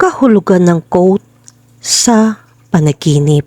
kahulugan ng quote sa panaginip.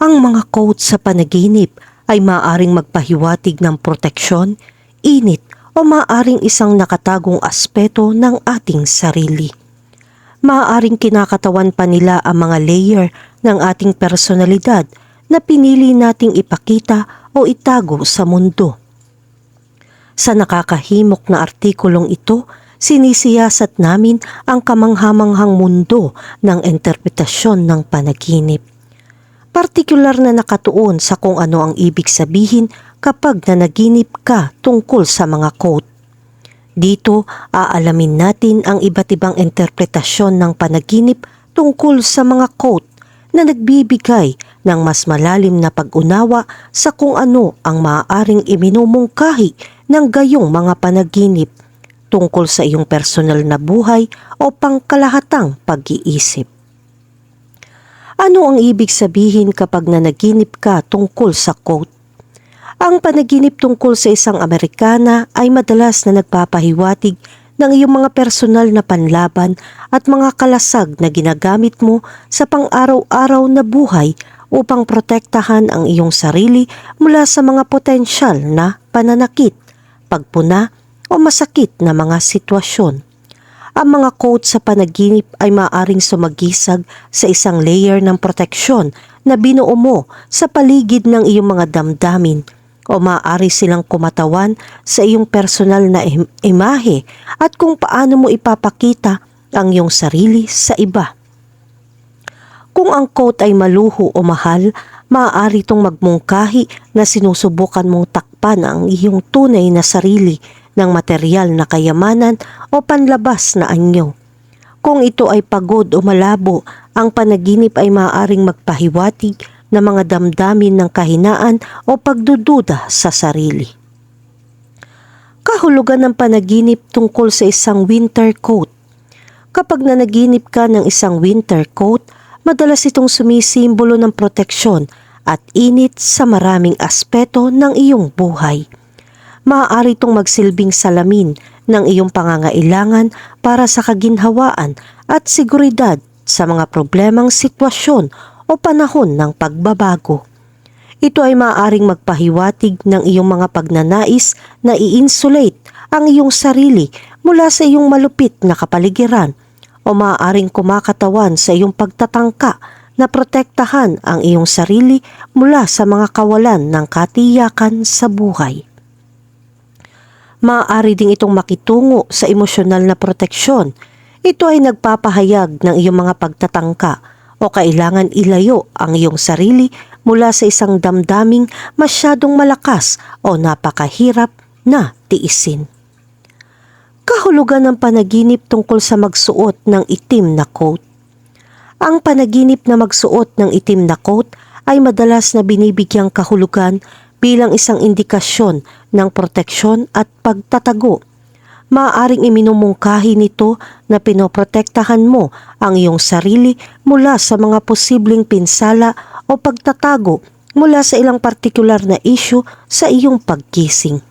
Ang mga quote sa panaginip ay maaaring magpahiwatig ng proteksyon, init o maaaring isang nakatagong aspeto ng ating sarili. Maaaring kinakatawan pa nila ang mga layer ng ating personalidad na pinili nating ipakita o itago sa mundo. Sa nakakahimok na artikulong ito, sinisiyasat namin ang kamanghamanghang mundo ng interpretasyon ng panaginip. Partikular na nakatuon sa kung ano ang ibig sabihin kapag nanaginip ka tungkol sa mga quote. Dito, aalamin natin ang iba't ibang interpretasyon ng panaginip tungkol sa mga quote na nagbibigay ng mas malalim na pag-unawa sa kung ano ang maaaring iminumungkahi ng gayong mga panaginip tungkol sa iyong personal na buhay o pangkalahatang pag-iisip. Ano ang ibig sabihin kapag nanaginip ka tungkol sa quote? Ang panaginip tungkol sa isang Amerikana ay madalas na nagpapahiwatig ng iyong mga personal na panlaban at mga kalasag na ginagamit mo sa pang-araw-araw na buhay upang protektahan ang iyong sarili mula sa mga potensyal na pananakit, pagpuna o masakit na mga sitwasyon. Ang mga quote sa panaginip ay maaring sumagisag sa isang layer ng proteksyon na binuo mo sa paligid ng iyong mga damdamin o maaari silang kumatawan sa iyong personal na im- imahe at kung paano mo ipapakita ang iyong sarili sa iba. Kung ang quote ay maluho o mahal, maaari itong magmungkahi na sinusubukan mong takpan ang iyong tunay na sarili ng material na kayamanan o panlabas na anyo. Kung ito ay pagod o malabo, ang panaginip ay maaaring magpahiwatig ng mga damdamin ng kahinaan o pagdududa sa sarili. Kahulugan ng panaginip tungkol sa isang winter coat. Kapag nanaginip ka ng isang winter coat, madalas itong sumisimbolo ng proteksyon at init sa maraming aspeto ng iyong buhay maaari itong magsilbing salamin ng iyong pangangailangan para sa kaginhawaan at seguridad sa mga problemang sitwasyon o panahon ng pagbabago. Ito ay maaaring magpahiwatig ng iyong mga pagnanais na i-insulate ang iyong sarili mula sa iyong malupit na kapaligiran o maaaring kumakatawan sa iyong pagtatangka na protektahan ang iyong sarili mula sa mga kawalan ng katiyakan sa buhay maaari ding itong makitungo sa emosyonal na proteksyon. Ito ay nagpapahayag ng iyong mga pagtatangka o kailangan ilayo ang iyong sarili mula sa isang damdaming masyadong malakas o napakahirap na tiisin. Kahulugan ng panaginip tungkol sa magsuot ng itim na coat. Ang panaginip na magsuot ng itim na coat ay madalas na binibigyang kahulugan bilang isang indikasyon ng proteksyon at pagtatago. Maaaring iminumungkahi nito na pinoprotektahan mo ang iyong sarili mula sa mga posibleng pinsala o pagtatago mula sa ilang partikular na issue sa iyong pagkising.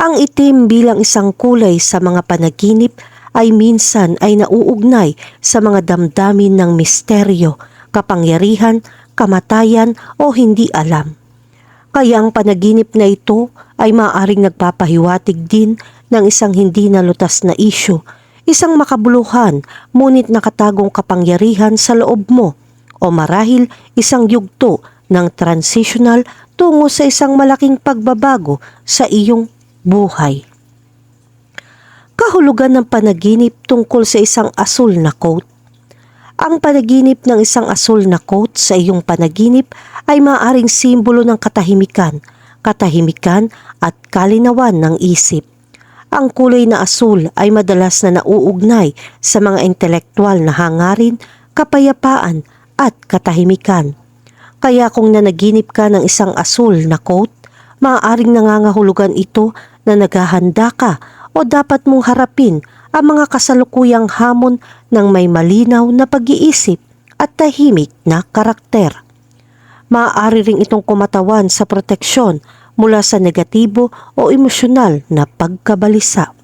Ang itim bilang isang kulay sa mga panaginip ay minsan ay nauugnay sa mga damdamin ng misteryo, kapangyarihan, kamatayan o hindi alam. Kaya ang panaginip na ito ay maaring nagpapahiwatig din ng isang hindi nalutas na isyo, isang makabuluhan ngunit nakatagong kapangyarihan sa loob mo o marahil isang yugto ng transitional tungo sa isang malaking pagbabago sa iyong buhay. Kahulugan ng panaginip tungkol sa isang asul na coat ang panaginip ng isang asul na coat sa iyong panaginip ay maaaring simbolo ng katahimikan, katahimikan at kalinawan ng isip. Ang kulay na asul ay madalas na nauugnay sa mga intelektual na hangarin, kapayapaan at katahimikan. Kaya kung nanaginip ka ng isang asul na coat, maaaring nangangahulugan ito na naghahanda ka o dapat mong harapin ang mga kasalukuyang hamon ng may malinaw na pag-iisip at tahimik na karakter. Maaari ring itong kumatawan sa proteksyon mula sa negatibo o emosyonal na pagkabalisa.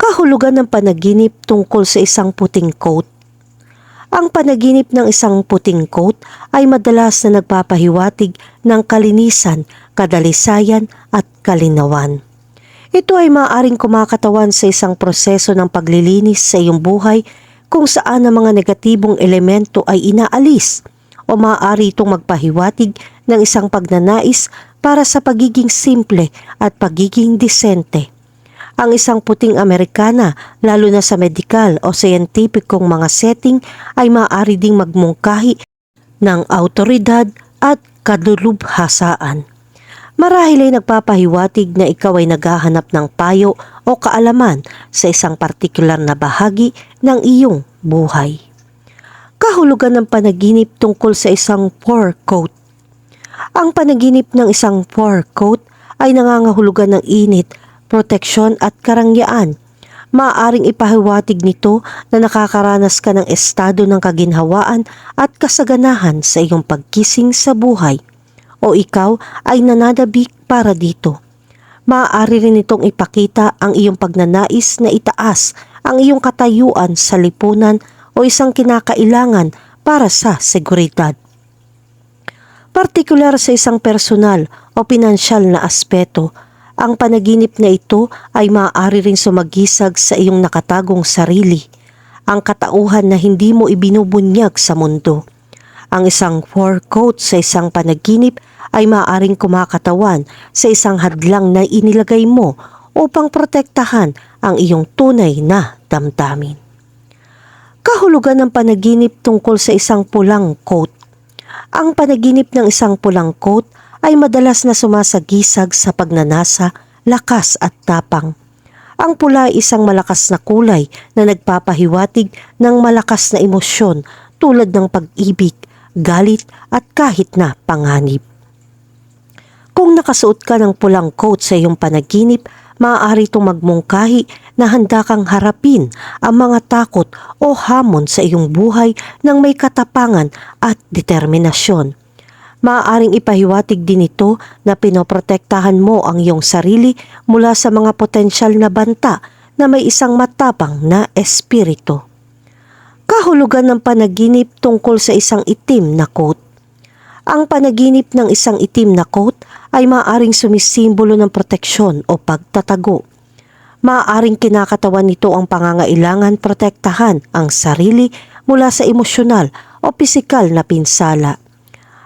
Kahulugan ng panaginip tungkol sa isang puting coat. Ang panaginip ng isang puting coat ay madalas na nagpapahiwatig ng kalinisan, kadalisayan at kalinawan. Ito ay maaaring kumakatawan sa isang proseso ng paglilinis sa iyong buhay kung saan ang mga negatibong elemento ay inaalis o maaari itong magpahiwatig ng isang pagnanais para sa pagiging simple at pagiging disente. Ang isang puting Amerikana, lalo na sa medikal o scientificong mga setting, ay maaari ding magmungkahi ng autoridad at kadulubhasaan. Marahil ay nagpapahiwatig na ikaw ay naghahanap ng payo o kaalaman sa isang partikular na bahagi ng iyong buhay. Kahulugan ng panaginip tungkol sa isang fur coat. Ang panaginip ng isang fur coat ay nangangahulugan ng init, proteksyon at karangyaan. Maaaring ipahiwatig nito na nakakaranas ka ng estado ng kaginhawaan at kasaganahan sa iyong pagkising sa buhay o ikaw ay nananabik para dito. Maaari rin itong ipakita ang iyong pagnanais na itaas ang iyong katayuan sa lipunan o isang kinakailangan para sa seguridad. Partikular sa isang personal o pinansyal na aspeto, ang panaginip na ito ay maaari rin sumagisag sa iyong nakatagong sarili, ang katauhan na hindi mo ibinubunyag sa mundo. Ang isang fur coat sa isang panaginip ay maaaring kumakatawan sa isang hadlang na inilagay mo upang protektahan ang iyong tunay na damdamin. Kahulugan ng panaginip tungkol sa isang pulang coat. Ang panaginip ng isang pulang coat ay madalas na sumasagisag sa pagnanasa, lakas at tapang. Ang pula ay isang malakas na kulay na nagpapahiwatig ng malakas na emosyon tulad ng pag-ibig, galit at kahit na panganib. Kung nakasuot ka ng pulang coat sa iyong panaginip, maaari itong magmungkahi na handa kang harapin ang mga takot o hamon sa iyong buhay ng may katapangan at determinasyon. Maaaring ipahiwatig din ito na pinoprotektahan mo ang iyong sarili mula sa mga potensyal na banta na may isang matapang na espiritu. Kahulugan ng panaginip tungkol sa isang itim na coat. Ang panaginip ng isang itim na coat ay maaaring sumisimbolo ng proteksyon o pagtatago. Maaaring kinakatawan nito ang pangangailangan protektahan ang sarili mula sa emosyonal o pisikal na pinsala.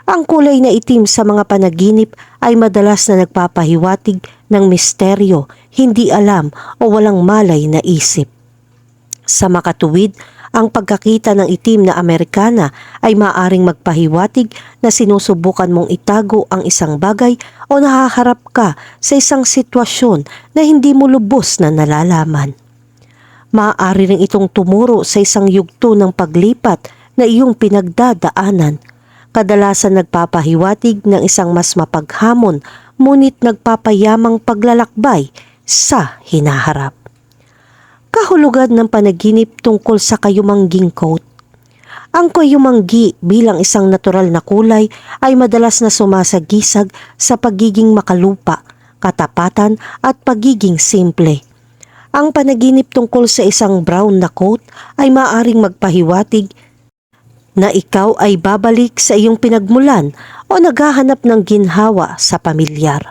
Ang kulay na itim sa mga panaginip ay madalas na nagpapahiwatig ng misteryo, hindi alam o walang malay na isip. Sa makatuwid, ang pagkakita ng itim na Amerikana ay maaring magpahiwatig na sinusubukan mong itago ang isang bagay o nahaharap ka sa isang sitwasyon na hindi mo lubos na nalalaman. Maaari rin itong tumuro sa isang yugto ng paglipat na iyong pinagdadaanan. Kadalasan nagpapahiwatig ng isang mas mapaghamon ngunit nagpapayamang paglalakbay sa hinaharap kahulugan ng panaginip tungkol sa kayumangging coat. Ang kayumanggi bilang isang natural na kulay ay madalas na sumasagisag sa pagiging makalupa, katapatan at pagiging simple. Ang panaginip tungkol sa isang brown na coat ay maaring magpahiwatig na ikaw ay babalik sa iyong pinagmulan o naghahanap ng ginhawa sa pamilyar.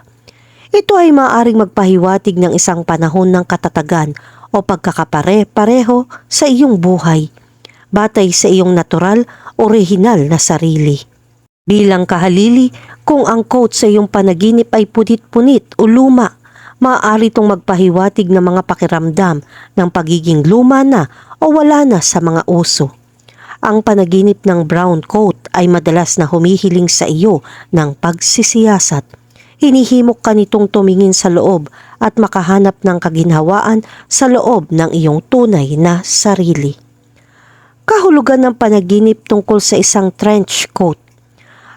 Ito ay maaring magpahiwatig ng isang panahon ng katatagan o pagkakapare-pareho sa iyong buhay, batay sa iyong natural, orihinal na sarili. Bilang kahalili, kung ang coat sa iyong panaginip ay punit-punit o luma, maaari itong magpahiwatig ng mga pakiramdam ng pagiging luma na o wala na sa mga uso. Ang panaginip ng brown coat ay madalas na humihiling sa iyo ng pagsisiyasat hinihimok ka nitong tumingin sa loob at makahanap ng kaginhawaan sa loob ng iyong tunay na sarili. Kahulugan ng panaginip tungkol sa isang trench coat.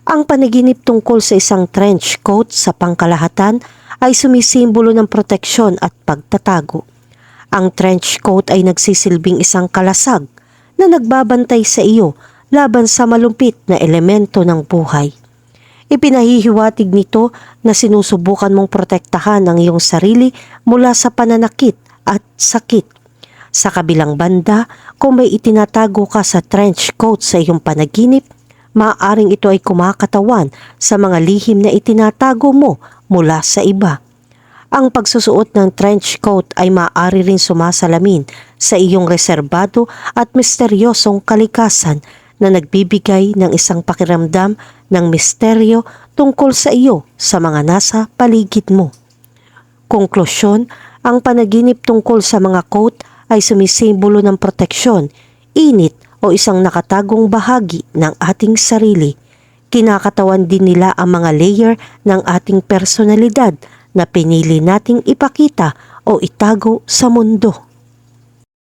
Ang panaginip tungkol sa isang trench coat sa pangkalahatan ay sumisimbolo ng proteksyon at pagtatago. Ang trench coat ay nagsisilbing isang kalasag na nagbabantay sa iyo laban sa malumpit na elemento ng buhay. Ipinahihiwatig nito na sinusubukan mong protektahan ang iyong sarili mula sa pananakit at sakit Sa kabilang banda, kung may itinatago ka sa trench coat sa iyong panaginip, maaaring ito ay kumakatawan sa mga lihim na itinatago mo mula sa iba. Ang pagsusuot ng trench coat ay maaari rin sumasalamin sa iyong reserbado at misteryosong kalikasan na nagbibigay ng isang pakiramdam ng misteryo tungkol sa iyo sa mga nasa paligid mo. Konklusyon, ang panaginip tungkol sa mga coat ay sumisimbolo ng proteksyon, init o isang nakatagong bahagi ng ating sarili. Kinakatawan din nila ang mga layer ng ating personalidad na pinili nating ipakita o itago sa mundo.